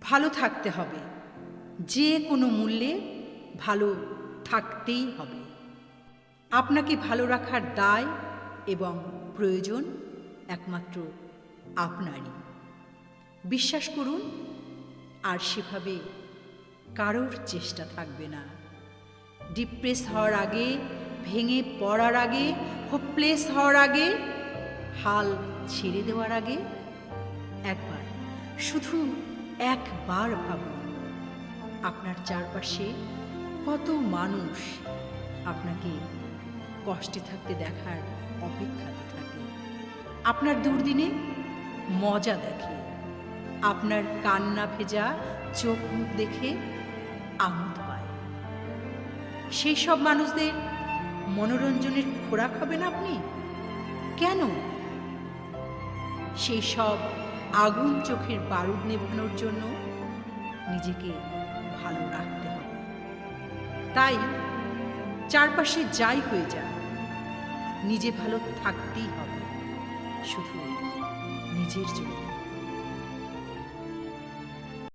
ভালো থাকতে হবে। যে কোনো মূল্যে ভালো থাকতেই হবে। আপনাকে ভালো রাখার দায় এবং প্রয়োজন একমাত্র আপনারই। বিশ্বাস করুন, আর সেভাবে কারোর চেষ্টা থাকবে না। ডিপ্রেস হওয়ার আগে, ভেঙে পড়ার আগে, হোপলেস হওয়ার আগে, হাল ছেড়ে দেওয়ার আগে একবার শুধু একবার ভাবুন, আপনার চারপাশে কত মানুষ আপনাকে কষ্টে থাকতে দেখার অপেক্ষাতে থাকে। আপনার দুর্দিনে মজা দেখে, আপনার কান্না ভেজা চোখ মুখ দেখে আমোদ পায়। সেই সব মানুষদের মনোরঞ্জনের খোরাক হবেন আপনি? কেন? সেই সব আগুন চোখের বারুদ নেভানোর জন্য নিজেকে ভালো রাখতে হবে। তাই চারপাশে যাই হয়ে যায় নিজে ভালো থাকতেই হবে, শুধু নিজের জন্য।